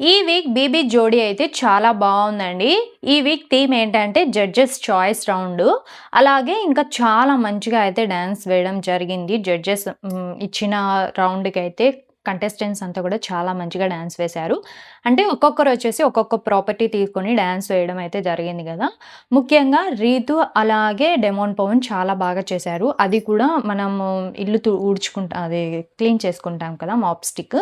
ఈ week BB జోడీ అయితే చాలా బాగుందండి. ఈ వీక్ థీమ్ ఏంటంటే జడ్జెస్ చాయిస్ రౌండ్. అలాగే ఇంకా చాలా మంచిగా అయితే డ్యాన్స్ వేయడం జరిగింది. జడ్జెస్ ఇచ్చిన రౌండ్కి అయితే కంటెస్టెంట్స్ అంతా కూడా చాలా మంచిగా డ్యాన్స్ వేశారు. అంటే ఒక్కొక్కరు వచ్చేసి ఒక్కొక్క ప్రాపర్టీ తీసుకొని డ్యాన్స్ వేయడం అయితే జరిగింది కదా. ముఖ్యంగా రీతు అలాగే డెమోన్ పవన్ చాలా బాగా చేశారు. అది కూడా మనము ఇల్లు ఊడ్చుకుంటా అది క్లీన్ చేసుకుంటాం కదా మాప్ స్టిక్.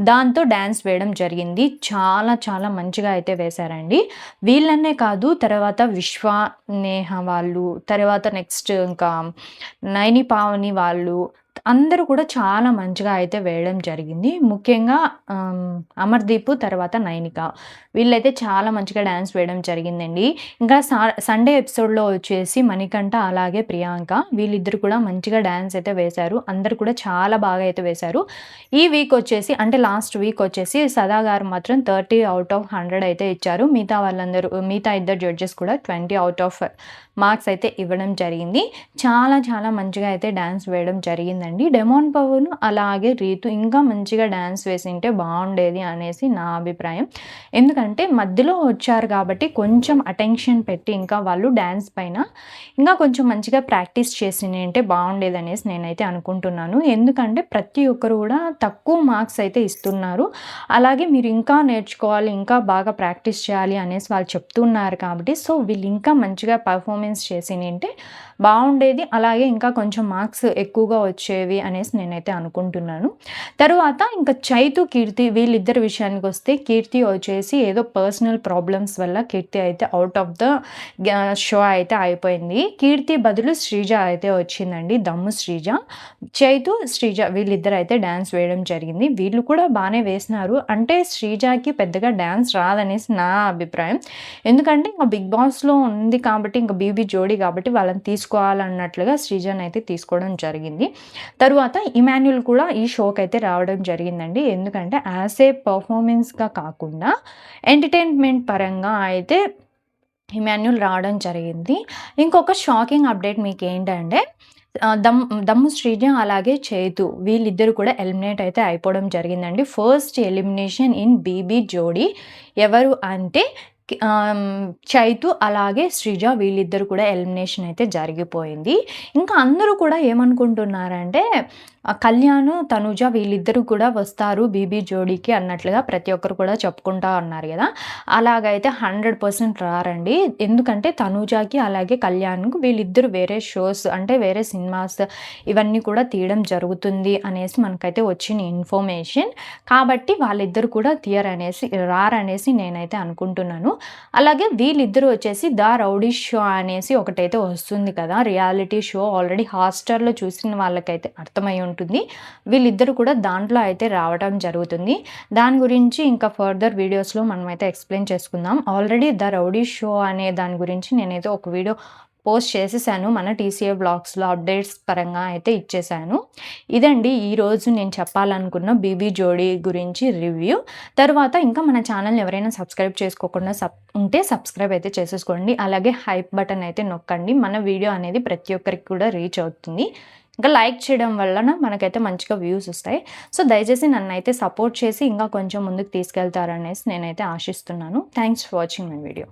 దాంతో డ్యాన్స్ వేయడం జరిగింది. చాలా చాలా మంచిగా అయితే వేశారండి. వీళ్ళనే కాదు తర్వాత విశ్వ నేహ వాళ్ళు తర్వాత నెక్స్ట్ ఇంకా నైని పావని వాళ్ళు అందరూ కూడా చాలా మంచిగా అయితే వేయడం జరిగింది. ముఖ్యంగా అమర్దీప్ తర్వాత నైనిక. వీళ్ళైతే చాలా మంచిగా డ్యాన్స్ వేయడం జరిగిందండి. ఇంకా సండే ఎపిసోడ్లో వచ్చేసి మణికంఠ అలాగే ప్రియాంక వీళ్ళిద్దరు కూడా మంచిగా డ్యాన్స్ అయితే వేశారు. అందరు కూడా చాలా బాగా అయితే వేశారు. ఈ వీక్ వచ్చేసి అంటే లాస్ట్ వీక్ వచ్చేసి సదా గారు మాత్రం థర్టీ అవుట్ ఆఫ్ హండ్రెడ్ అయితే ఇచ్చారు. మిగతా వాళ్ళందరూ మిగతా ఇద్దరు జడ్జెస్ కూడా ట్వంటీ అవుట్ ఆఫ్ మార్క్స్ అయితే ఇవ్వడం జరిగింది. చాలా చాలా మంచిగా అయితే డ్యాన్స్ వేయడం జరిగిందండి. డెమోన్ పవన్ అలాగే రీతు ఇంకా మంచిగా డ్యాన్స్ వేసింటే బాగుండేది అనేసి నా అభిప్రాయం. ఎందుకంటే మధ్యలో వచ్చారు కాబట్టి కొంచెం అటెన్షన్ పెట్టి ఇంకా వాళ్ళు డ్యాన్స్ పైన ఇంకా కొంచెం మంచిగా ప్రాక్టీస్ చేసింటే బాగుండేది అనేసి నేనైతే అనుకుంటున్నాను. ఎందుకంటే ప్రతి ఒక్కరు కూడా తక్కువ మార్క్స్ అయితే ఇస్తున్నారు. అలాగే మీరు ఇంకా నేర్చుకోవాలి ఇంకా బాగా ప్రాక్టీస్ చేయాలి అనేసి వాళ్ళు చెప్తున్నారు కాబట్టి సో వీళ్ళు ఇంకా మంచిగా పర్ఫార్మెన్స్ చేసి అంటే బాగుండేది. అలాగే ఇంకా కొంచెం మార్క్స్ ఎక్కువగా వచ్చే వచ్చేవి అనేసి నేనైతే అనుకుంటున్నాను. తర్వాత ఇంకా చైతు కీర్తి వీళ్ళిద్దరి విషయానికి వస్తే కీర్తి వచ్చేసి ఏదో పర్సనల్ ప్రాబ్లమ్స్ వల్ల కీర్తి అయితే అవుట్ ఆఫ్ ద షో అయితే అయిపోయింది. కీర్తి బదులు శ్రీజ అయితే వచ్చిందండి దమ్ము శ్రీజ. చైతు శ్రీజ వీళ్ళిద్దరు అయితే డ్యాన్స్ వేయడం జరిగింది. వీళ్ళు కూడా బాగానే వేసినారు. అంటే శ్రీజాకి పెద్దగా డ్యాన్స్ రాదనేసి నా అభిప్రాయం. ఎందుకంటే ఇంకా బిగ్ బాస్లో ఉంది కాబట్టి ఇంకా బీబీ జోడీ జోడి కాబట్టి వాళ్ళని తీసుకోవాలన్నట్లుగా సృజన్ అయితే తీసుకోవడం జరిగింది. తరువాత ఇమాన్యుల్ కూడా ఈ షోకి అయితే రావడం జరిగిందండి. ఎందుకంటే యాజ్ ఏ పర్ఫార్మెన్స్గా కాకుండా ఎంటర్టైన్మెంట్ పరంగా అయితే ఇమాన్యుల్ రావడం జరిగింది. ఇంకొక షాకింగ్ అప్డేట్ మీకు ఏంటంటే దమ్ దమ్ము శ్రీజ అలాగే చేతు వీళ్ళిద్దరు కూడా ఎలిమినేట్ అయితే అయిపోవడం జరిగిందండి. ఫస్ట్ ఎలిమినేషన్ ఇన్ బీబీ జోడీ. ఎవరు అంటే చైతు అలాగే శ్రీజ వీళ్ళిద్దరు కూడా ఎలిమినేషన్ అయితే జరిగిపోయింది. ఇంకా అందరూ కూడా ఏమనుకుంటున్నారంటే కళ్యాణ్ తనుజ వీళ్ళిద్దరూ కూడా వస్తారు బీబీ జోడీకి అన్నట్లుగా ప్రతి ఒక్కరు కూడా చెప్పుకుంటా ఉన్నారు కదా. అలాగైతే హండ్రెడ్ పర్సెంట్ రారండి. ఎందుకంటే తనుజాకి అలాగే కళ్యాణ్కు వీళ్ళిద్దరు వేరే షోస్ అంటే వేరే సినిమాస్ ఇవన్నీ కూడా తీయడం జరుగుతుంది అనేసి మనకైతే వచ్చిన ఇన్ఫర్మేషన్. కాబట్టి వాళ్ళిద్దరు కూడా తీయరనేసి రారనేసి నేనైతే అనుకుంటున్నాను. అలాగే వీళ్ళిద్దరూ వచ్చేసి ద రౌడీ షో అనేసి ఒకటైతే వస్తుంది కదా. రియాలిటీ షో ఆల్రెడీ హాస్టల్లో చూసిన వాళ్ళకైతే అర్థమై ఉంటుంది. వీళ్ళిద్దరూ కూడా దాంట్లో అయితే రావడం జరుగుతుంది. దాని గురించి ఇంకా ఫర్దర్ వీడియోస్లో మనమైతే ఎక్స్ప్లెయిన్ చేసుకుందాం. ఆల్రెడీ ద రౌడీ షో అనే దాని గురించి నేనైతే ఒక వీడియో పోస్ట్ చేసేసాను. మన టీసీఏ బ్లాగ్స్లో అప్డేట్స్ పరంగా అయితే ఇచ్చేసాను. ఇదండి ఈరోజు నేను చెప్పాలనుకున్న బీబీ జోడీ గురించి రివ్యూ. తర్వాత ఇంకా మన ఛానల్ని ఎవరైనా సబ్స్క్రైబ్ చేసుకోకుండా సబ్ ఉంటే సబ్స్క్రైబ్ అయితే చేసేసుకోండి. అలాగే హైప్ బటన్ అయితే నొక్కండి. మన వీడియో అనేది ప్రతి ఒక్కరికి కూడా రీచ్ అవుతుంది. ఇంకా లైక్ చేయడం వలన మనకైతే మంచిగా వ్యూస్ వస్తాయి. సో దయచేసి నన్ను అయితే సపోర్ట్ చేసి ఇంకా కొంచెం ముందుకు తీసుకెళ్తారనేసి నేనైతే ఆశిస్తున్నాను. Thanks for watching my video.